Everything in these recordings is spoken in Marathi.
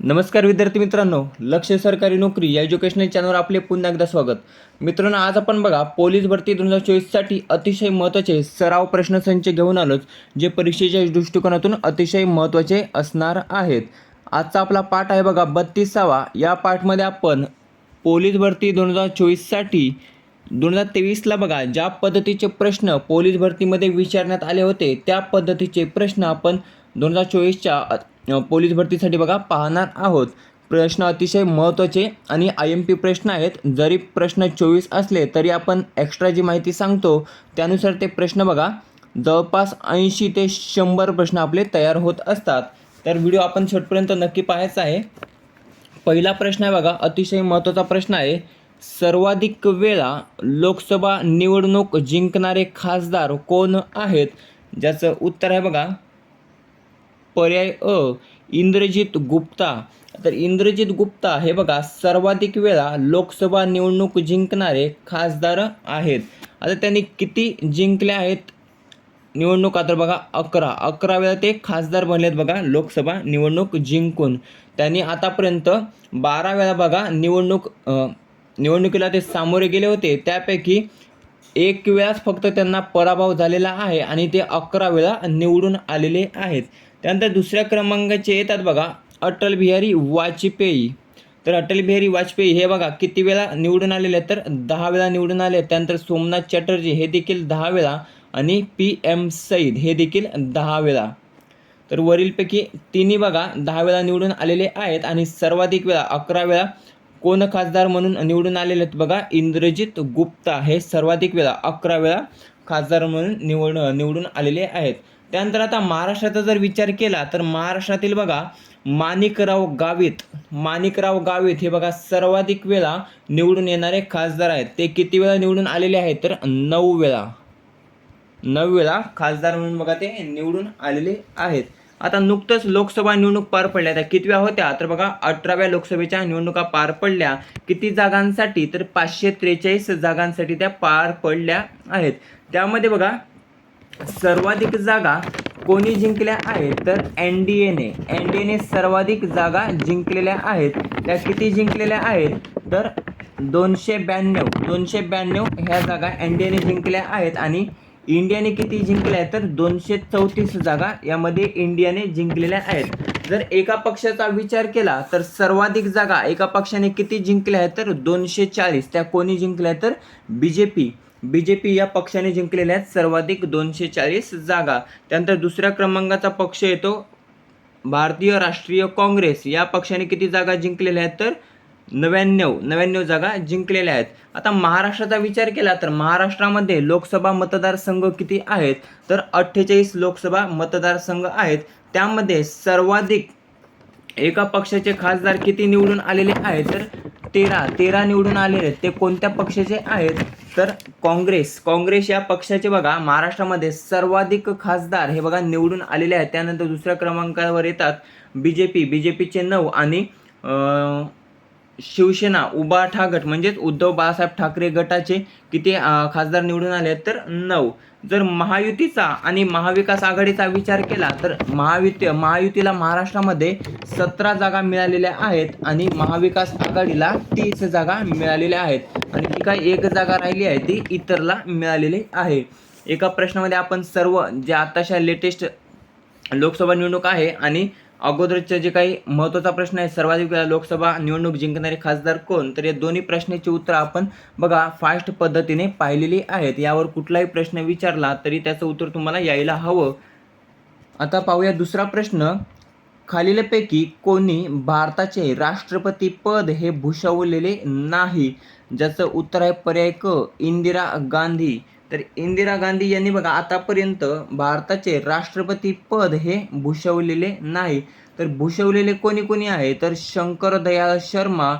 नमस्कार विद्यार्थी मित्रांनो लक्ष सरकारी नोकरी या एज्युकेशनल चॅनलवर आपले पुन्हा एकदा स्वागत. मित्रांनो आज आपण बघा पोलीस भरती दोन हजार चोवीससाठी अतिशय महत्त्वाचे सराव प्रश्नसंच घेऊन आलोच जे परीक्षेच्या दृष्टिकोनातून अतिशय महत्त्वाचे असणार आहेत. आजचा आपला पाठ आहे बघा बत्तीसावा. या पाठमध्ये आपण पोलीस भरती दोन हजार चोवीससाठी दोन हजार तेवीसला बघा ज्या पद्धतीचे प्रश्न पोलीस भरतीमध्ये विचारण्यात आले होते त्या पद्धतीचे प्रश्न आपण दोन हजार चोवीसच्या पोलीस भरतीसाठी बघा पाहणार आहोत. प्रश्न अतिशय महत्त्वाचे आणि आय एम पी प्रश्न आहेत. जरी प्रश्न चोवीस असले तरी आपण एक्स्ट्रा जी माहिती सांगतो त्यानुसार ते प्रश्न बघा. जवळपास ऐंशी ते शंभर प्रश्न आपले तयार होत असतात. तर व्हिडिओ आपण शेवटपर्यंत नक्की पाहायचा आहे. पहिला प्रश्न आहे बघा अतिशय महत्त्वाचा प्रश्न आहे. सर्वाधिक वेळा लोकसभा निवडणूक जिंकणारे खासदार कोण आहेत? ज्याचं उत्तर आहे बघा पर्याय अ इंद्रजित गुप्ता. तर इंद्रजित गुप्ता हे बघा सर्वाधिक वेळा लोकसभा निवडणूक जिंकणारे खासदार आहेत. आता त्यांनी किती जिंकले आहेत? निवडणुका तर बघा अकरा. अकरा वेळा ते खासदार बनलेत बघा लोकसभा निवडणूक जिंकून. त्यांनी आतापर्यंत बारा वेळा बघा निवडणूक निवडणुकीला ते सामोरे गेले होते. त्यापैकी एक वेळाच फक्त त्यांना पराभव झालेला आहे आणि ते अकरा वेळा निवडून आलेले आहेत. त्यानंतर दुसऱ्या क्रमांकाचे येतात बघा अटल बिहारी वाजपेयी. तर अटल बिहारी वाजपेयी हे बघा किती वेळा निवडून आलेले तर दहा वेळा निवडून आले त्यानंतर सोमनाथ चॅटर्जी हे देखील दहा वेळा आणि पी एम सईद हे देखील दहा वेळा. तर वरीलपैकी तिन्ही बघा दहा वेळा निवडून आलेले आहेत आणि सर्वाधिक वेळा अकरा वेळा कोण खासदार म्हणून निवडून आलेले आहेत बघा इंद्रजित गुप्ता हे सर्वाधिक वेळा अकरा वेळा खासदार म्हणून निवड निवडून आलेले आहेत. त्यानंतर आता महाराष्ट्राचा जर विचार केला तर महाराष्ट्रातील बघा माणिकराव गावित माणिकराव गावित हे बघा सर्वाधिक वेळा निवडून येणारे खासदार आहेत. ते किती वेळा निवडून आलेले आहेत? तर नऊ वेळा. नऊ वेळा खासदार म्हणून बघा ते निवडून आलेले आहेत. आता नुकतंच लोकसभा निवडणूक पार पडल्या. त्या कितव्या होत्या? तर बघा अठराव्या लोकसभेच्या निवडणुका पार पडल्या. किती जागांसाठी? तर पाचशे त्रेचाळीस जागांसाठी त्या पार पडल्या आहेत. त्यामध्ये बघा सर्वाधिक जागा कोणी जिंकल्या आहेत तर एन डी एने एन डी एने सर्वाधिक जागा जिंकलेल्या आहेत. त्या किती जिंकलेल्या आहेत? तर दोनशे ब्याण्णव. दोनशे ब्याण्णव ह्या जागा एन डी एने जिंकल्या आहेत आणि इंडियाने किती जिंकल्या आहेत? तर दोनशे चौतीस जागा यामध्ये इंडियाने जिंकलेल्या आहेत. जर एका पक्षाचा विचार केला तर सर्वाधिक जागा एका पक्षाने किती जिंकल्या आहेत? तर दोनशे चाळीस. त्या कोणी जिंकल्या? आहेत तर B J P B J P या पक्षाने जिंकलेल्या आहेत सर्वाधिक दोनशे चाळीस जागा. त्यानंतर दुसऱ्या क्रमांकाचा पक्ष येतो भारतीय राष्ट्रीय काँग्रेस. या पक्षाने किती जागा जिंकलेल्या आहेत तर? नव्याण्णव. नव्याण्णव जागा जिंकलेल्या आहेत. आता महाराष्ट्राचा विचार केला तर महाराष्ट्रामध्ये लोकसभा मतदारसंघ किती आहेत? तर अठ्ठेचाळीस लोकसभा मतदारसंघ आहेत. त्यामध्ये सर्वाधिक एका पक्षाचे खासदार किती निवडून आलेले आहेत? तर तेरा तेरा निवडून आलेले आहेत. ते कोणत्या पक्षाचे आहेत? तर काँग्रेस. काँग्रेस या पक्षाचे बघा महाराष्ट्रामध्ये सर्वाधिक खासदार हे बघा निवडून आलेले आहेत. त्यानंतर दुसऱ्या क्रमांकावर येतात B J P B J पीचे नऊ आणि शिवसेना उबाठा गट म्हणजेच उद्धव बाळासाहेब ठाकरे गटाचे किती खासदार निवडून आले आहेत? तर नऊ. जर महायुतीचा आणि महाविकास आघाडीचा विचार केला तर महायुती महायुतीला महाराष्ट्रामध्ये सतरा जागा मिळालेल्या आहेत आणि महाविकास आघाडीला तीस जागा मिळालेल्या आहेत. आणि जी काही एक जागा राहिली आहे ती इतरला मिळालेली आहे. एका प्रश्नामध्ये आपण सर्व जे आताच्या लेटेस्ट लोकसभा निवडणूक आहे आणि अगोदरचे जे काही महत्त्वाचा प्रश्न आहे सर्वाधिक वेळा लोकसभा निवडणूक जिंकणारे खासदार कोण? तर या दोन्ही प्रश्नाची उत्तर आपण बघा फास्ट पद्धतीने पाहिलेली आहेत. यावर कुठलाही प्रश्न विचारला तरी त्याचं उत्तर तुम्हाला यायला हवं. आता पाहूया दुसरा प्रश्न. खालीलपैकी कोणी भारताचे राष्ट्रपती पद हे भूषवलेले नाही? ज्याचं उत्तर आहे पर्याय क इंदिरा गांधी. तर इंदिरा गांधी यांनी बघा आतापर्यंत भारताचे राष्ट्रपती पद हे भूषवलेले नाही. तर भूषवलेले कोणी कोणी आहे? तर शंकर दयाळ शर्मा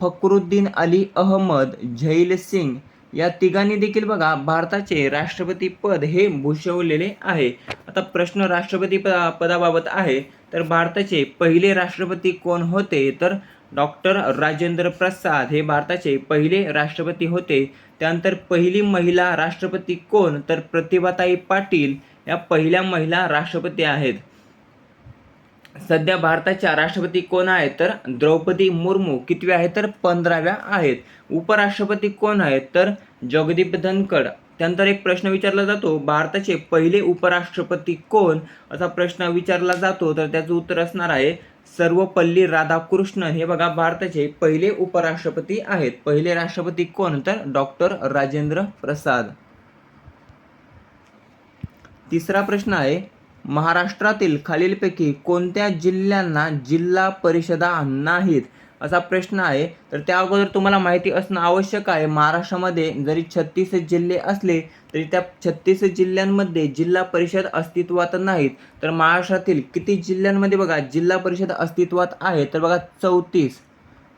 फकरुद्दीन अली अहमद झैल सिंग. या तिघांनी देखील बघा भारताचे राष्ट्रपती पद हे भूषवलेले आहे. आता प्रश्न राष्ट्रपती पदा पदाबाबत आहे. तर भारताचे पहिले राष्ट्रपती कोण होते? तर डॉक्टर राजेंद्र प्रसाद हे भारताचे पहिले राष्ट्रपती होते. त्यानंतर पहिली महिला राष्ट्रपती कोण? तर प्रतिभाताई पाटील या पहिल्या महिला राष्ट्रपती आहेत. सध्या भारताच्या राष्ट्रपती कोण आहेत? तर द्रौपदी मुर्मू कितव्या आहेत? तर पंधराव्या आहेत. उपराष्ट्रपती कोण आहेत? तर जगदीप धनखड. त्यानंतर एक प्रश्न विचारला जातो भारताचे पहिले उपराष्ट्रपती कोण? असा प्रश्न विचारला जातो तर त्याचं उत्तर असणार आहे सर्वपल्ली राधाकृष्णन हे बघा भारताचे पहिले उपराष्ट्रपती आहेत. पहिले राष्ट्रपती कोण? तर डॉक्टर राजेंद्र प्रसाद. तिसरा प्रश्न आहे महाराष्ट्रातील खालीलपैकी कोणत्या जिल्ह्यांना जिल्हा परिषदा नाहीत? असा प्रश्न आहे. तर त्या अगोदर तुम्हाला माहिती असणं आवश्यक आहे. महाराष्ट्रामध्ये जरी छत्तीस जिल्हे असले तरी त्या छत्तीस जिल्ह्यांमध्ये जिल्हा परिषद अस्तित्वात नाहीत. तर महाराष्ट्रातील किती जिल्ह्यांमध्ये बघा जिल्हा परिषद अस्तित्वात आहे? तर बघा चौतीस.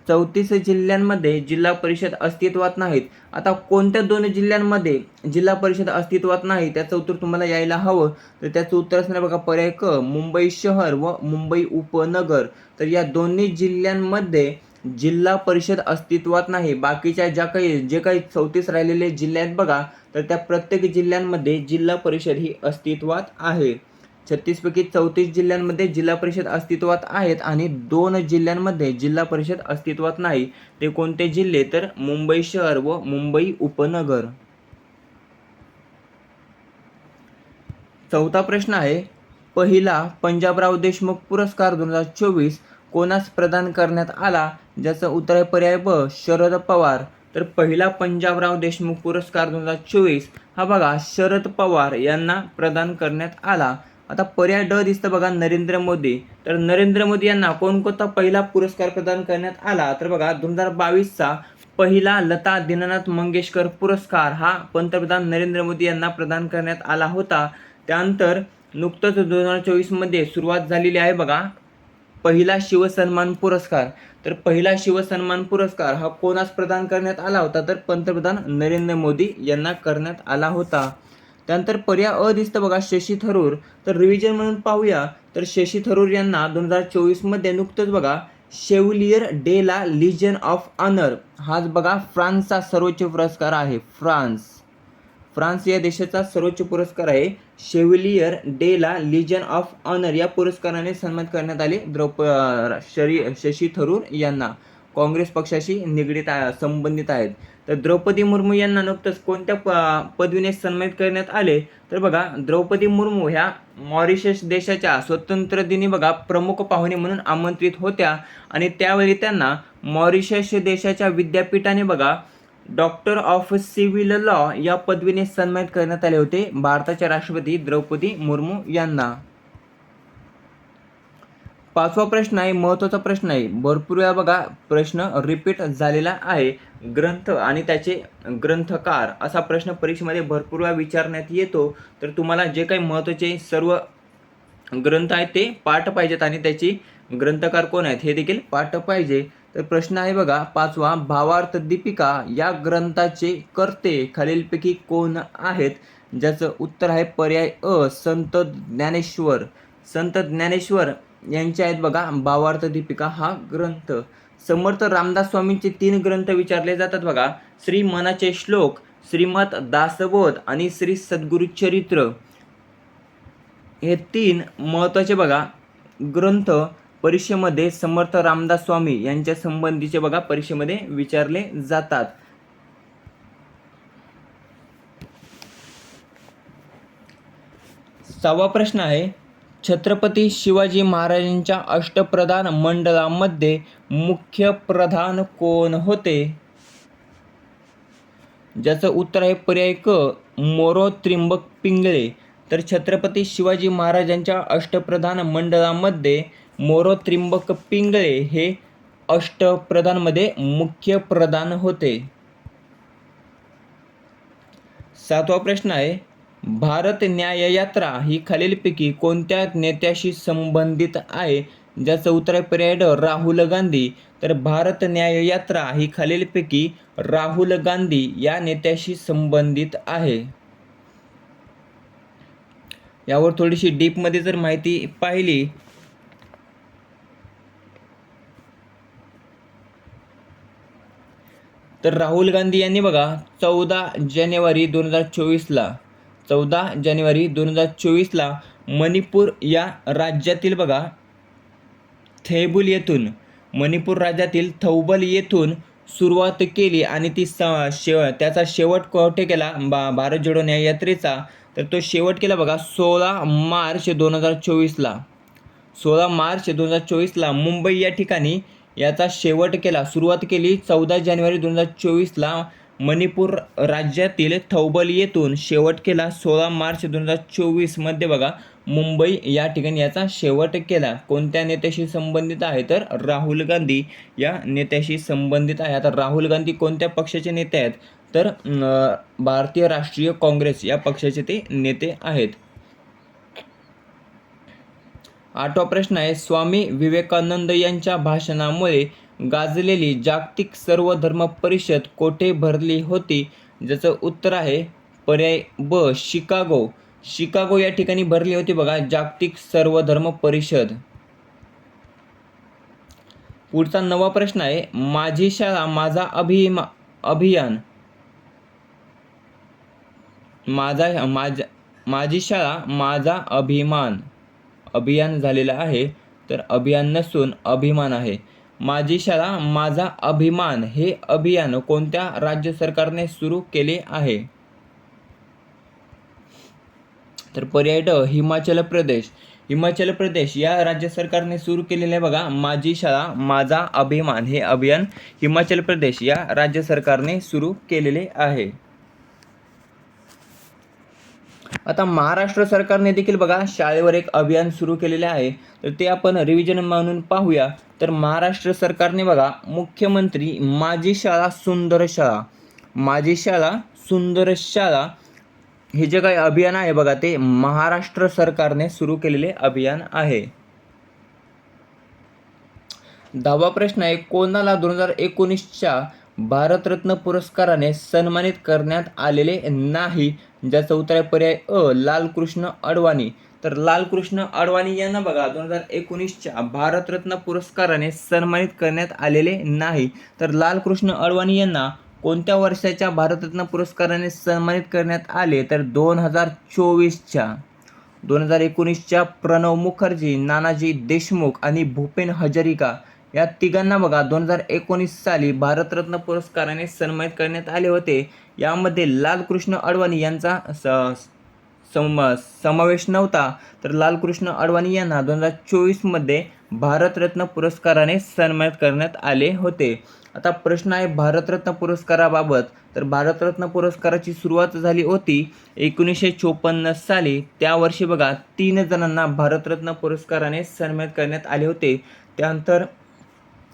चौतीस जिल्ह्यांमध्ये जिल्हा परिषद अस्तित्वात नाहीत. आता कोणत्या दोन जिल्ह्यांमध्ये जिल्हा परिषद अस्तित्वात नाही त्याचं उत्तर तुम्हाला यायला हवं. तर त्याचं उत्तर असणार बघा पर्याय क मुंबई शहर व मुंबई उपनगर. तर या दोन्ही जिल्ह्यांमध्ये जिल्हा परिषद अस्तित्वात नाही. बाकीच्या ज्या काही जे काही चौतीस राहिलेले जिल्हे आहेत बघा तर त्या प्रत्येक जिल्ह्यांमध्ये जिल्हा परिषद ही अस्तित्वात आहे. छत्तीसपैकी चौतीस जिल्ह्यांमध्ये जिल्हा परिषद अस्तित्वात आहेत आणि दोन जिल्ह्यांमध्ये जिल्हा परिषद अस्तित्वात नाही. ते कोणते जिल्हे? तर मुंबई शहर व मुंबई उपनगर. चौथा प्रश्न आहे पहिला पंजाबराव देशमुख पुरस्कार दोन हजार चोवीस कोणास प्रदान करण्यात आला ज्याचं उत्तर आहे पर्याय ब शरद पवार. तर पहिला पंजाबराव देशमुख पुरस्कार दोन हजार चोवीस हा बघा शरद पवार यांना प्रदान करण्यात आला. आता पर्याय ड दिसतं बघा नरेंद्र मोदी. तर नरेंद्र मोदी यांना कोणकोणता पहिला पुरस्कार प्रदान करण्यात आला? तर बघा दोन हजार बावीसचा पहिला लता दीनानाथ मंगेशकर पुरस्कार हा पंतप्रधान नरेंद्र मोदी यांना प्रदान करण्यात आला होता. त्यानंतर नुकतंच दोन हजार चोवीसमध्ये सुरुवात झालेली आहे बघा. पहिला शिवसन्मान पुरस्कार. तर पहिला शिवसन्मान पुरस्कार हा कोणास प्रदान करण्यात आला होता? तर पंतप्रधान नरेंद्र मोदी यांना करण्यात आला होता. त्यानंतर पर्याय अ दिसतं बघा शशी थरूर. तर रिव्हिजन म्हणून पाहूया. तर शशी थरूर यांना दोन हजार चोवीसमध्ये नुकतंच बघा शेवलियर डे ला लिजन ऑफ ऑनर हाच बघा फ्रान्सचा सर्वोच्च पुरस्कार आहे. फ्रान्स. फ्रान्स या देशाचा सर्वोच्च पुरस्कार आहे. शेव्हिलियर डे ला लिजन ऑफ ऑनर या पुरस्काराने सन्मानित करण्यात आले. द्रौप शरी शशी थरूर यांना. काँग्रेस पक्षाशी निगडीत आहे संबंधित आहेत. तर द्रौपदी मुर्मू यांना नुकतंच कोणत्या प पदवीने सन्मानित करण्यात आले? तर बघा द्रौपदी मुर्मू ह्या मॉरिशस देशाच्या स्वतंत्र दिनी बघा प्रमुख पाहुणे म्हणून आमंत्रित होत्या. आणि त्यावेळी त्यांना मॉरिशस देशाच्या विद्यापीठाने बघा डॉक्टर ऑफ सिव्हिल लॉ या पदवीने सन्मानित करण्यात आले होते. भारताच्या राष्ट्रपती द्रौपदी मुर्मू यांना. पाचवा प्रश्न आहे महत्त्वाचा प्रश्न आहे. भरपूर वेळा बघा प्रश्न रिपीट झालेला आहे. ग्रंथ आणि त्याचे ग्रंथकार असा प्रश्न परीक्षेमध्ये भरपूर वेळा विचारण्यात येतो. तर तुम्हाला जे काही महत्त्वाचे सर्व ग्रंथ आहेत ते पाठ पाहिजेत आणि त्याची ग्रंथकार कोण आहेत हे देखील पाठ पाहिजे. तर प्रश्न आहे बघा पाचवा भावार्थ दीपिका या ग्रंथाचे कर्ते खालीलपैकी कोण आहेत? ज्याचं उत्तर आहे पर्याय अ संत ज्ञानेश्वर. संत ज्ञानेश्वर यांचे आहेत बघा भावार्थ दीपिका हा ग्रंथ. समर्थ रामदास स्वामींचे तीन ग्रंथ विचारले जातात बघा. श्री मनाचे श्लोक श्रीमत दासबोध आणि श्री सद्गुरु चरित्र हे तीन महत्त्वाचे बघा. ग्रंथ परीक्षेमध्ये समर्थ रामदास स्वामी यांच्या संबंधीचे बघा परीक्षेमध्ये विचारले जातात. सहावा प्रश्न आहे छत्रपती शिवाजी महाराजांच्या अष्टप्रधान मंडळामध्ये मुख्य प्रधान कोण होते? ज्याचं उत्तर आहे पर्याय क मोरो त्रिंबक पिंगळे. तर छत्रपती शिवाजी महाराजांच्या अष्टप्रधान मंडळामध्ये मोरो त्रिंबक पिंगळे हे अष्टप्रधानमध्ये मुख्य प्रधान होते. सातवा प्रश्न आहे भारत न्याय यात्रा ही खालीलपैकी कोणत्या नेत्याशी संबंधित आहे? ज्याचं उत्तर आहे पर्याय राहुल गांधी. तर भारत न्याय यात्रा ही खालीलपैकी राहुल गांधी या नेत्याशी संबंधित आहे. यावर थोडीशी डीपमध्ये जर माहिती पाहिली तर राहुल गांधी यांनी बघा चौदा जानेवारी दोन हजार चोवीसला चौदा जानेवारी दोन हजार चोवीसला मणिपूर या राज्यातील बघा थैबुल येथून मणिपूर राज्यातील थौबल येथून सुरुवात केली आणि ती स शेव त्याचा शेवट कोठे केला? बा भारत जोडो न्याय यात्रेचा. तर तो शेवट केला बघा सोळा मार्च दोन हजार चोवीसला. सोळा मार्च दोन हजार चोवीसला मुंबई या ठिकाणी याचा शेवट केला. सुरुवात केली चौदा जानेवारी दोन हजार चोवीसला मणिपूर राज्यातील थौबल येथून. शेवट केला सोळा मार्च दोन हजार चोवीसमध्ये बघा मुंबई या ठिकाणी याचा शेवट केला. कोणत्या नेत्याशी संबंधित आहे? तर राहुल गांधी या नेत्याशी संबंधित आहे. आता राहुल गांधी कोणत्या पक्षाचे नेते आहेत? तर भारतीय राष्ट्रीय काँग्रेस या पक्षाचे ते नेते आहेत. आठवा प्रश्न आहे स्वामी विवेकानंद यांच्या भाषणामुळे गाजलेली जागतिक सर्वधर्म परिषद कोठे भरली होती? ज्याचं उत्तर आहे पर्याय ब शिकागो. शिकागो या ठिकाणी भरली होती बघा जागतिक सर्वधर्म परिषद. पुढचा नवा प्रश्न आहे माझी शाळा माझा अभिमा अभियान. माझा माझा माझी शाळा माझा अभिमान. अभियान झालेलं आहे तर अभियान नसून अभिमान आहे. माझी शाळा माझा अभिमान हे अभियान कोणत्या राज्य सरकारने सुरू केले आहे? तर पर्याय ड हिमाचल प्रदेश. हिमाचल प्रदेश या राज्य सरकारने सुरू केलेले आहे बघा माझी शाळा माझा अभिमान हे अभियान हिमाचल प्रदेश या राज्य सरकारने सुरू केलेले आहे. आता महाराष्ट्र सरकारने देखील बघा शाळेवर एक अभियान सुरू केलेले आहे. तर ते आपण रिव्हिजन म्हणून पाहूया. तर महाराष्ट्र सरकारने बघा मुख्यमंत्री माझी शाळा सुंदर शाळा. माझी शाळा सुंदर शाळा. हे जे काही अभियान आहे बघा ते महाराष्ट्र सरकारने सुरू केलेले अभियान आहे. दहावा प्रश्न आहे कोणाला दोन हजार एकोणीसच्या भारतरत्न पुरस्काराने सन्मानित करण्यात आलेले नाही ज्याचं उत्तर आहे पर्याय अ. लालकृष्ण अडवाणी. तर लालकृष्ण अडवाणी यांना बघा दोन हजार एकोणीसच्या भारतरत्न पुरस्काराने सन्मानित करण्यात आलेले नाही. तर लालकृष्ण अडवाणी यांना कोणत्या वर्षाच्या भारतरत्न पुरस्काराने सन्मानित करण्यात आले? तर दोन हजार चोवीसच्या. दोन हजार एकोणीसच्या प्रणव मुखर्जी नानाजी देशमुख आणि भूपेन हजारिका. या तिघांना बघा दोन हजार एकोणीस साली भारतरत्न पुरस्काराने सन्मानित करण्यात आले होते. यामध्ये लालकृष्ण अडवाणी यांचा स सम समावेश नव्हता. तर लालकृष्ण अडवाणी यांना दोन हजार चोवीसमध्ये भारतरत्न पुरस्काराने सन्मानित करण्यात आले होते. आता प्रश्न आहे भारतरत्न पुरस्काराबाबत. तर भारतरत्न पुरस्काराची सुरुवात झाली होती एकोणीसशे चोपन्न साली. त्या वर्षी बघा तीन जणांना भारतरत्न पुरस्काराने सन्मानित करण्यात आले होते. त्यानंतर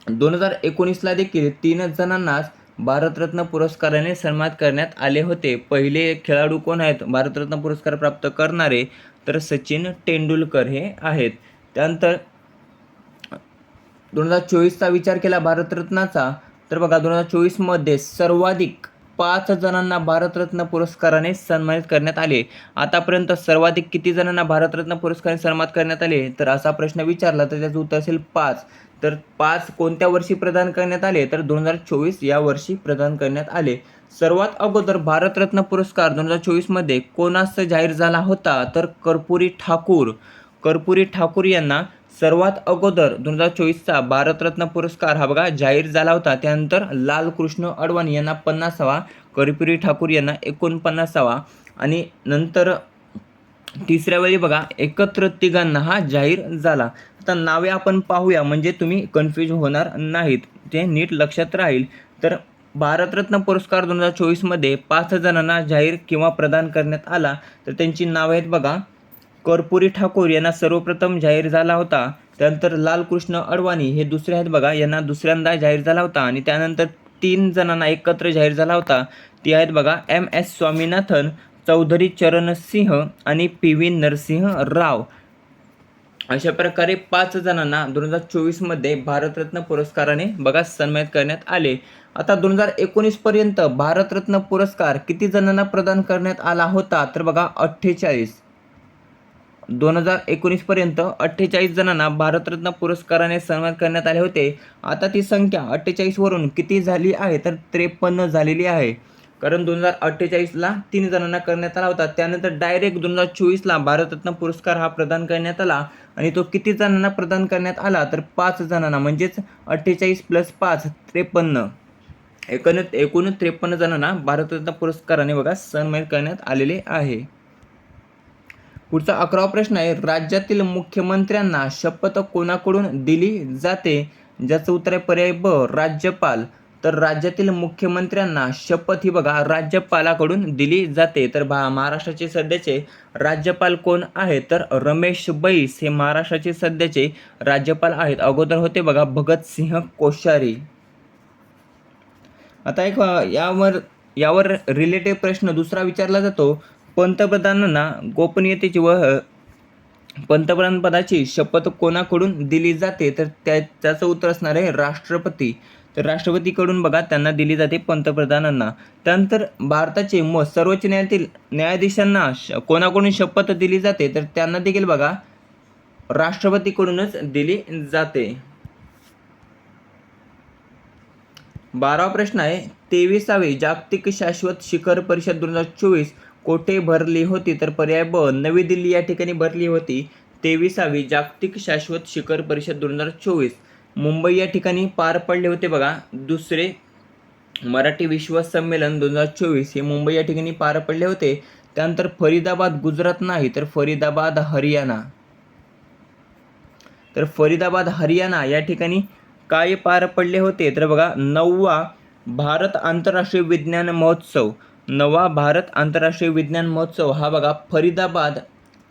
दोन हजार एकोणीसला देखील तीन जणांनाच भारतरत्न पुरस्काराने सन्मानित करण्यात आले होते. पहिले खेळाडू कोण आहेत? भारतरत्न पुरस्कार प्राप्त करणारे तर सचिन तेंडुलकर हे आहेत. त्यानंतर दोन हजार चोवीसचा विचार केला भारतरत्नाचा तर बघा दोन हजार चोवीसमध्ये सर्वाधिक पाच जणांना भारतरत्न पुरस्काराने सन्मानित करण्यात आले. आतापर्यंत सर्वाधिक किती जणांना भारतरत्न पुरस्काराने सन्मानित करण्यात आले? तर असा प्रश्न विचारला तर त्याचं उत्तर असेल पाच. तर पाच कोणत्या वर्षी प्रदान करण्यात आले? तर दोन हजार चोवीस या वर्षी प्रदान करण्यात आले. सर्वात अगोदर भारतरत्न पुरस्कार दोन हजार चोवीसमध्ये कोणास जाहीर झाला होता? तर कर्पुरी ठाकूर. कर्पुरी ठाकूर यांना सर्वात अगोदर दोन हजार चोवीसचा भारतरत्न पुरस्कार हा बघा जाहीर झाला होता. त्यानंतर लालकृष्ण अडवाणी यांना पन्नासावा कर्पुरी ठाकूर यांना एकोणपन्नासावा आणि नंतर तिसऱ्या वेळी बघा एकत्र तिघांना हा जाहीर झाला. आता नावे आपण पाहूया म्हणजे तुम्ही कन्फ्यूज होणार नाहीत. ते नीट लक्षात राहील. तर भारतरत्न पुरस्कार दोन हजार चोवीसमध्ये पाच जणांना जाहीर किंवा प्रदान करण्यात आला. तर त्यांची नावे आहेत बघा. कर्पुरी ठाकूर यांना सर्वप्रथम जाहीर झाला होता. त्यानंतर लालकृष्ण अडवाणी हे दुसरे आहेत बघा. यांना दुसऱ्यांदा जाहीर झाला होता आणि त्यानंतर तीन जणांना एकत्र जाहीर झाला होता. ती आहेत बघा एम एस स्वामीनाथन चौधरी चरण सिंह आणि पी व्ही नरसिंह राव. अशा प्रकारे पाच जणांना दोन हजार चोवीसमध्ये भारतरत्न पुरस्काराने बघा सन्मानित करण्यात आले. आता दोन हजार एकोणीसपर्यंत भारतरत्न पुरस्कार किती जणांना प्रदान करण्यात आला होता? तर बघा अठ्ठेचाळीस. दोन हजार एकोणीसपर्यंत अठ्ठेचाळीस जणांना भारतरत्न पुरस्काराने सन्मान करण्यात आले होते. आता ती संख्या अठ्ठेचाळीसवरून किती झाली आहे? तर त्रेपन्न झालेली आहे. कारण दोन हजार अठ्ठेचाळीसला तीन जणांना करण्यात आला होता. त्यानंतर डायरेक्ट दोन हजार चोवीसला भारतरत्न पुरस्कार हा प्रदान करण्यात आला. आणि तो किती जणांना प्रदान करण्यात आला? तर पाच जणांना म्हणजेच अठ्ठेचाळीस प्लस पाच त्रेपन्न. एकूण एकूण त्रेपन्न जणांना भारतरत्न पुरस्काराने बघा सन्मानित करण्यात आलेले आहे. पुढचा अकरावा प्रश्न आहे. राज्यातील मुख्यमंत्र्यांना शपथ कोणाकडून दिली जाते? ज्याचं उत्तर आहे पर्याय ब राज्यपाल. तर राज्यातील मुख्यमंत्र्यांना शपथ ही बघा राज्यपालाकडून दिली जाते. तर भा महाराष्ट्राचे सध्याचे राज्यपाल कोण आहेत? तर रमेश बैस हे महाराष्ट्राचे सध्याचे राज्यपाल आहेत. अगोदर होते बघा भगतसिंह कोश्यारी. आता एक यावर यावर रिलेटेड प्रश्न दुसरा विचारला जातो. पंतप्रधानांना गोपनीयतेची व पंतप्रधानपदाची पंतप्रधान पदाची शपथ कोणाकडून दिली जाते? तर त्या त्याचं उत्तर असणार आहे राष्ट्रपती. तर राष्ट्रपतीकडून बघा त्यांना दिली जाते पंतप्रधानांना. त्यानंतर भारताचे म सर्वोच्च न्यायालयातील न्यायाधीशांना श कोणाकडून शपथ दिली जाते तर त्यांना देखील बघा राष्ट्रपतीकडूनच दिली जाते. बारावा प्रश्न आहे तेविसावी जागतिक शाश्वत शिखर परिषद दोन हजार चोवीस कोठे भरली होती? तर पर्याय ब नवी दिल्ली या ठिकाणी भरली होती. तेविसावी जागतिक शाश्वत शिखर परिषद दोन हजार चोवीस. मुंबई या ठिकाणी पार पडले होते बघा. दुसरे मराठी विश्व संमेलन दोन हजार चोवीस हे मुंबई या ठिकाणी पार पडले होते. त्यानंतर फरीदाबाद गुजरात नाही तर फरीदाबाद हरियाणा. तर फरीदाबाद हरियाणा या ठिकाणी काय पार पडले होते? तर बघा नववा भारत आंतरराष्ट्रीय विज्ञान महोत्सव. नवा भारत आंतरराष्ट्रीय विज्ञान महोत्सव हा बघा फरीदाबाद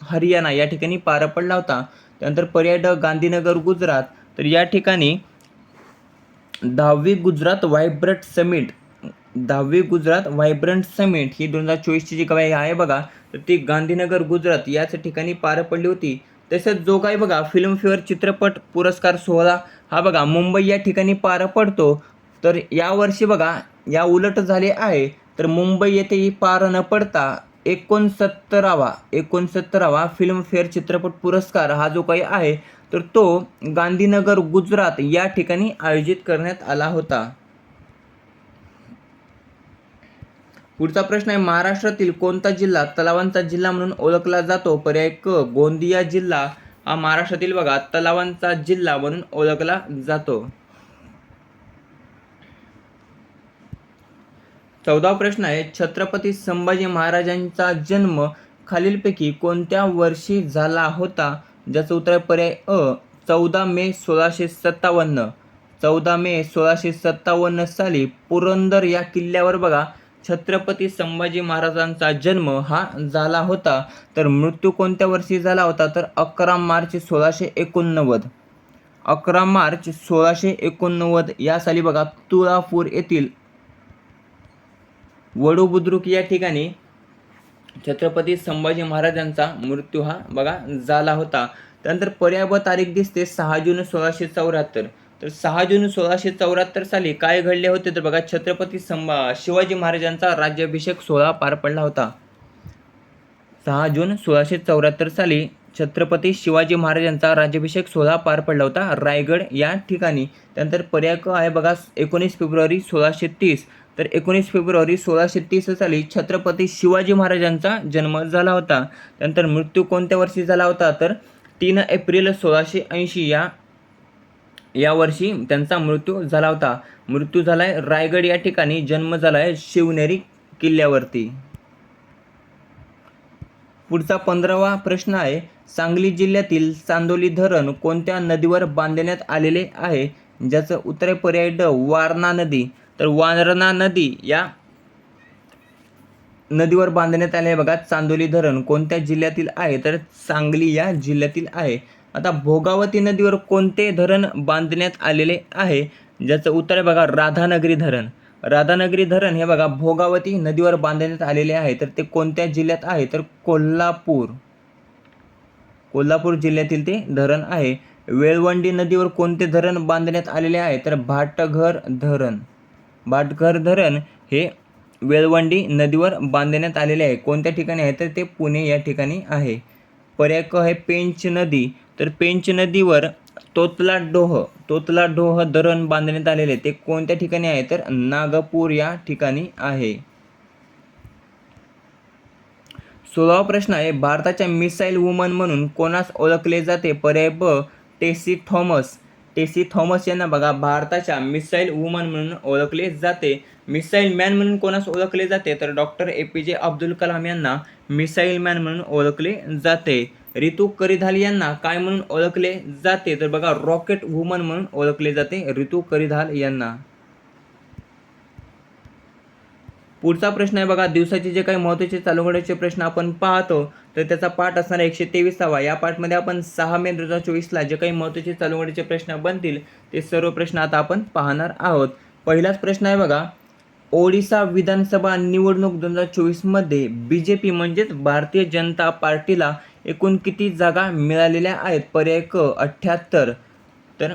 हरियाणा या ठिकाणी पार पडला होता. त्यानंतर पर्यटक गांधीनगर गुजरात. तर या ठिकाणी दहावी गुजरात व्हायब्रंट समिट दहावी गुजरात व्हायब्रंट समिट ही दोन हजार चोवीसची जी काही आहे बघा तर ती गांधीनगर गुजरात याच ठिकाणी पार पडली होती. तसेच जो काही बघा फिल्मफेअर चित्रपट पुरस्कार सोहळा हा बघा मुंबई या ठिकाणी पार पडतो. तर यावर्षी बघा या उलट झाले आहे. तर मुंबई येथे पार न पडता एकोणसत्तरावा एकोणसत्तरावा फिल्मफेअर चित्रपट पुरस्कार हा जो काही आहे तर तो गांधीनगर गुजरात या ठिकाणी आयोजित करण्यात आला होता. पुढचा प्रश्न आहे महाराष्ट्रातील कोणता जिल्हा तलावांचा जिल्हा म्हणून ओळखला जातो? पर्याय क गोंदिया जिल्हा. हा महाराष्ट्रातील बघा तलावांचा जिल्हा म्हणून ओळखला जातो. चौदा प्रश्न आहे छत्रपती संभाजी महाराजांचा जन्म खालीलपैकी कोणत्या वर्षी झाला होता? ज्याचं उत्तर आहे पर्याय अ चौदा मे सोळाशे सत्तावन्न. चौदा मे सोळाशे सत्तावन्न साली पुरंदर या किल्ल्यावर बघा छत्रपती संभाजी महाराजांचा जन्म हा झाला होता. तर मृत्यू कोणत्या वर्षी झाला होता? तर अकरा मार्च सोळाशे एकोणनव्वद. अकरा मार्च सोळाशे एकोणनव्वद या साली बघा तुळापूर येथील वडू बुद्रुक या ठिकाणी छत्रपती संभाजी महाराजांचा मृत्यू हा बघा झाला होता. त्यानंतर पर्याय तारीख दिसते सहा जून सोळाशे चौऱ्याहत्तर. तर सहा जून सोळाशे चौऱ्याहत्तर साली काय घडले होते? तर बघा छत्रपती संभा शिवाजी महाराजांचा राज्याभिषेक सोहळा पार पडला होता. सहा जून सोळाशे चौऱ्याहत्तर साली छत्रपती शिवाजी महाराजांचा राज्याभिषेक सोहळा पार पडला होता रायगड या ठिकाणी. त्यानंतर पर्याय आहे? बघा एकोणीस फेब्रुवारी सोळाशे तीस. तर एकोणीस फेब्रुवारी सोळाशे तीस साली छत्रपती शिवाजी महाराजांचा जन्म झाला होता. त्यानंतर मृत्यू कोणत्या वर्षी झाला होता? तर तीन एप्रिल सोळाशे ऐंशी या या वर्षी त्यांचा मृत्यू झाला होता. मृत्यू झाला आहे रायगड या ठिकाणी. जन्म झाला आहे शिवनेरी किल्ल्यावरती. पुढचा पंधरावा प्रश्न आहे सांगली जिल्ह्यातील चांदोली धरण कोणत्या नदीवर बांधण्यात आलेले आहे? ज्याचं उत्तर पर्याय ड वारणा नदी. तर वारणा नदी या नदीवर बांधण्यात आले बघा चांदोली धरण कोणत्या जिल्ह्यातील आहे? तर सांगली या जिल्ह्यातील आहे. आता भोगावती नदीवर कोणते धरण बांधण्यात आलेले आहे? ज्याचं उत्तर आहे बघा राधानगरी धरण. राधानगरी धरण हे बघा भोगावती नदीवर बांधण्यात आलेले आहे. तर ते कोणत्या जिल्ह्यात आहे? तर कोल्हापूर. कोल्हापूर जिल्ह्यातील ते धरण आहे. वेळवंडी नदीवर कोणते धरण बांधण्यात आलेले आहे? तर भाटघर धरण. भाटघर धरण हे वेळवंडी नदीवर बांधण्यात आलेले आहे. कोणत्या ठिकाणी आहे? तर ते पुणे या ठिकाणी आहे. पर्याय क आहे पेंच नदी. तर पेंच नदीवर तोतला डोह तोतला डोह धरण बांधण्यात आलेले ते कोणत्या ठिकाणी आहे? तर नागपूर या ठिकाणी आहे. सोळावा प्रश्न आहे भारताच्या मिसाईल वुमन म्हणून कोणास ओळखले जाते? पर्याय ब टेसी थॉमस. टेसी थॉमस यांना बघा भारताच्या मिसाईल वुमन म्हणून ओळखले जाते. मिसाईल मॅन म्हणून कोणास ओळखले जाते? तर डॉक्टर ए पी जे अब्दुल कलाम यांना मिसाईल मॅन म्हणून ओळखले जाते. रितू करिधाल यांना काय म्हणून ओळखले जाते? तर बघा रॉकेट वुमन म्हणून ओळखले जाते रितू करिधाल यांना. पुढचा प्रश्न आहे बघा दिवसाचे जे काही महत्त्वाचे चालू घडायचे प्रश्न आपण पाहतो तर त्याचा पाठ असणारा एकशे तेवीसावा. या पाठमध्ये आपण सहा मे दोन हजार चोवीसला जे काही महत्त्वाचे चालू घडायचे प्रश्न बनतील ते सर्व प्रश्न आता आपण पाहणार आहोत. पहिलाच प्रश्न आहे बघा ओडिसा विधानसभा निवडणूक दोन हजार चोवीसमध्ये बी जे पी म्हणजेच भारतीय जनता पार्टीला एकूण किती जागा मिळालेल्या आहेत? पर्याय क अठ्ठ्याहत्तर. तर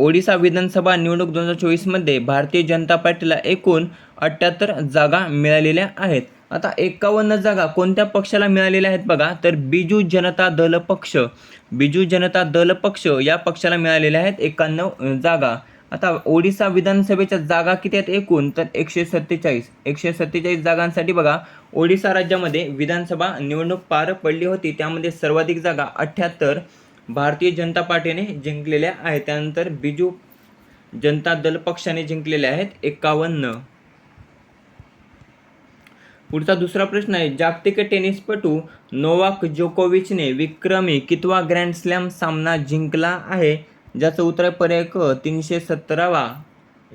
ओडिसा विधानसभा निवडणूक दोन हजार चोवीसमध्ये भारतीय जनता पार्टीला एकूण अठ्ठ्याहत्तर जागा मिळालेल्या आहेत. आता एकावन्न जागा कोणत्या पक्षाला मिळालेल्या आहेत बघा. तर बिजू जनता दल पक्ष. बिजू जनता दल पक्ष या पक्षाला मिळालेल्या आहेत एकाण्णव जागा. आता ओडिसा विधानसभेच्या जागा किती आहेत एकूण? तर एकशे सत्तेचाळीस. एकशे सत्तेचाळीस जागांसाठी बघा ओडिसा राज्यामध्ये विधानसभा निवडणूक पार पडली होती. त्यामध्ये सर्वाधिक जागा अठ्ठ्याहत्तर भारतीय जनता पार्टीने जिंकलेल्या आहेत. त्यानंतर बिजू जनता दल पक्षाने जिंकलेल्या आहेत. एकावन्न. पुढचा दुसरा प्रश्न आहे. जागतिक टेनिसपटू नोवाक जोकोविचने विक्रमी कितवा ग्रँड स्लॅम सामना जिंकला आहे? ज्याचं उत्तर आहे पर्याय क तीनशे सत्तरावा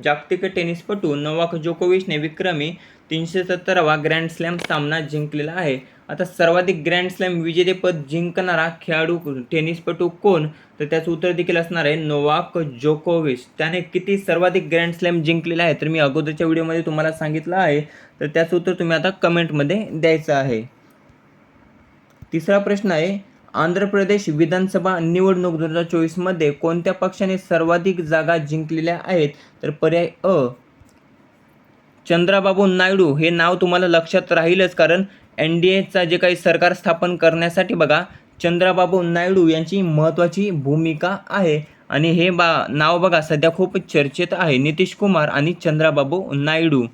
जागतिक टेनिसपटू नोवाक जोकोविचने विक्रमी तीनशे सत्तरावा ग्रँड स्लॅम सामना जिंकलेला आहे. आता सर्वाधिक ग्रँड स्लॅम विजेतेपद जिंकणारा खेळाडू टेनिसपटू कोण? तर त्याचं उत्तर देखील असणार आहे नोवाक जोकोविच. त्याने किती सर्वाधिक ग्रँड स्लॅम जिंकलेला आहे तर मी अगोदरच्या व्हिडिओमध्ये तुम्हाला सांगितलं आहे. तर त्याचं उत्तर तुम्ही आता कमेंटमध्ये द्यायचं आहे. तिसरा प्रश्न आहे आंध्र प्रदेश विधानसभा निवडणूक दोन हजार चोवीसमध्ये कोणत्या पक्षाने सर्वाधिक जागा जिंकलेल्या आहेत? तर पर्याय अ चंद्राबाबू नायडू. हे नाव तुम्हाला लक्षात राहीलच कारण एन डी एचा जे काही सरकार स्थापन करण्यासाठी बघा चंद्राबाबू नायडू यांची महत्त्वाची भूमिका आहे. आणि हे बा नाव बघा सध्या खूप चर्चेत आहे. नितीश कुमार आणि चंद्राबाबू नायडू.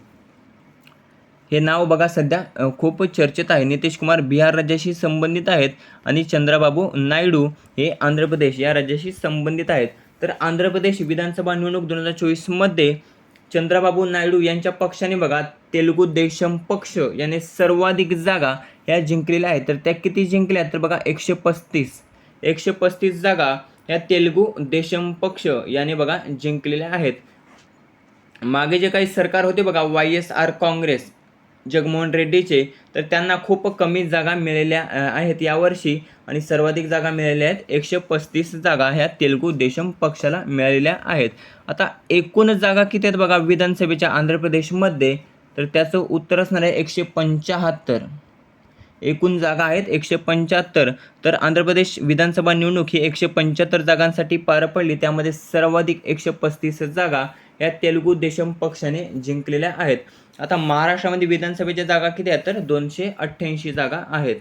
हे नाव बघा सध्या खूप चर्चेत आहे. नितीश कुमार बिहार राज्याशी संबंधित आहेत आणि चंद्राबाबू नायडू हे आंध्र प्रदेश या राज्याशी संबंधित आहेत. तर आंध्र प्रदेश विधानसभा निवडणूक दोन हजार चोवीसमध्ये चंद्राबाबू नायडू यांच्या पक्षाने बघा तेलुगू देशम पक्ष याने सर्वाधिक जागा ह्या जिंकलेल्या आहेत. तर त्या किती जिंकल्या तर बघा एकशे पस्तीस. एकशे पस्तीस जागा ह्या तेलुगू देशम पक्ष याने बघा जिंकलेल्या आहेत. मागे जे काही सरकार होते बघा Y S R Congress. Jaganmohan रेड्डीचे तर त्यांना खूप कमी जागा मिळाल्या आहेत यावर्षी आणि सर्वाधिक जागा मिळाल्या आहेत एकशे पस्तीस जागा ह्या तेलुगू देशम पक्षाला मिळालेल्या आहेत. आता एकूण जागा किती आहेत बघा विधानसभेच्या आंध्र प्रदेशमध्ये? तर त्याचं उत्तर असणार आहे एकशे पंच्याहत्तर. एकूण जागा आहेत एकशे पंच्याहत्तर. तर आंध्र प्रदेश विधानसभा निवडणूक ही एकशे पंच्याहत्तर जागांसाठी पार पडली. त्यामध्ये सर्वाधिक एकशे पस्तीस जागा या तेलुगू देशम पक्षाने जिंकलेल्या आहेत. आता महाराष्ट्रामध्ये विधानसभेच्या जागा किती आहेत तर दोनशे अठ्ठ्याऐंशी जागा आहेत.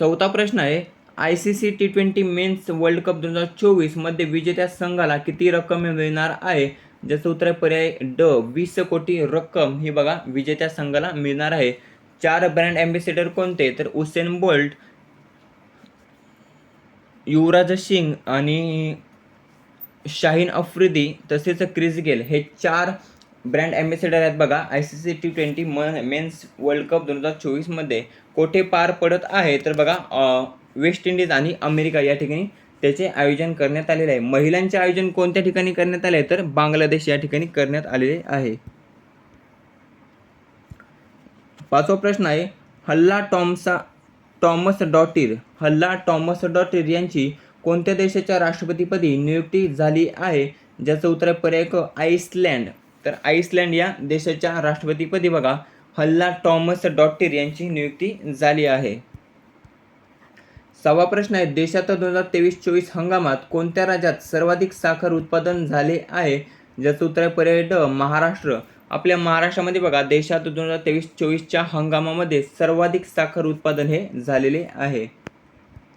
चौथा प्रश्न आहे I C C T twenty men's world cup दोन हजार चोवीसमध्ये विजेत्या संघाला किती रक्कम मिळणार आहे? ज्याचं उत्तर आहे पर्याय ड वीस कोटी रक्कम. ही बघा विजेत्या संघाला मिळणार आहे. चार ब्रँड ॲम्बेसेडर कोणते? तर उसेन बोल्ट युवराज सिंग आणि शाहीन अफ्रिदी तसेच क्रिस गेल. हे चार ब्रँड ॲम्बेसेडर आहेत बघा. I C C T twenty म मेन्स वर्ल्ड कप दोन हजार चोवीसमध्ये कोठे पार पडत आहे? तर बघा वेस्ट इंडिज आणि अमेरिका या ठिकाणी त्याचे आयोजन करण्यात आलेले आहे. महिलांचे आयोजन कोणत्या ठिकाणी करण्यात आले? आहे तर बांगलादेश या ठिकाणी करण्यात आलेले आहे. पाचवा प्रश्न आहे हल्ला टॉमसा टॉमस डॉटीर. हल्ला टॉमस डॉटीर यांची कोणत्या देशाच्या राष्ट्रपतीपदी नियुक्ती झाली आहे? ज्याचं उत्तर आहे पर्याय क आईसलँड. तर आईसलँड या देशाच्या राष्ट्रपतीपदी बघा. हल्ला टॉमस डॉक्टर यांची नियुक्ती झाली आहे. सहावा प्रश्न आहे देशात दोन हजार तेवीस चोवीस हंगामात कोणत्या राज्यात सर्वाधिक साखर उत्पादन झाले आहे? ज्याचं उत्तर आहे पर्याय ड महाराष्ट्र. आपल्या महाराष्ट्रामध्ये बघा देशात दोन हजार तेवीस चोवीसच्या हंगामामध्ये सर्वाधिक साखर उत्पादन हे झालेले आहे.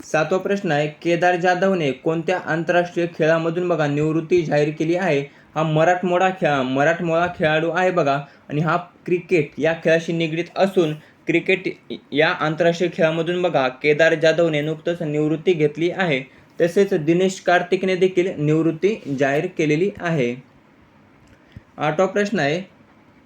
सातवा प्रश्न आहे केदार जाधवने कोणत्या आंतरराष्ट्रीय खेळामधून बघा निवृत्ती जाहीर केली आहे? हा मराठमोळा खेळा मराठमोळा खेळाडू आहे बघा. आणि हा क्रिकेट या खेळाशी निगडीत असून क्रिकेट या आंतरराष्ट्रीय खेळामधून बघा केदार जाधवने नुकतंच निवृत्ती घेतली आहे. तसेच दिनेश कार्तिकने देखील निवृत्ती जाहीर केलेली आहे. आठवा प्रश्न आहे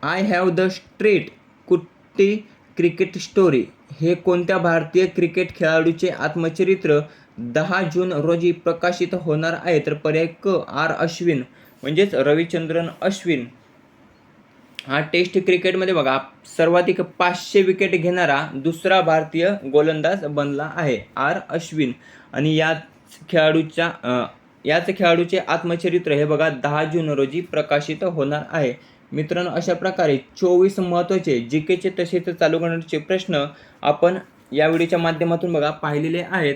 I have the streets kutti cricket story हे कोणत्या भारतीय क्रिकेट खेळाडूचे आत्मचरित्र? दहा जून रोजी प्रकाशित होणार आहे तर पर्याय क. आर. अश्विन. म्हणजेच रविचंद्रन अश्विन हा टेस्ट क्रिकेटमध्ये बघा सर्वाधिक पाचशे विकेट घेणारा दुसरा भारतीय गोलंदाज बनला आहे आर अश्विन. आणि याच खेळाडूच्या याच खेळाडूचे आत्मचरित्र हे बघा दहा जून रोजी प्रकाशित होणार आहे. मित्रांनो अशा प्रकारे चोवीस महत्त्वाचे जी केचे तसेच चालू करण्याचे प्रश्न आपण या व्हिडिओच्या माध्यमातून बघा पाहिलेले आहेत.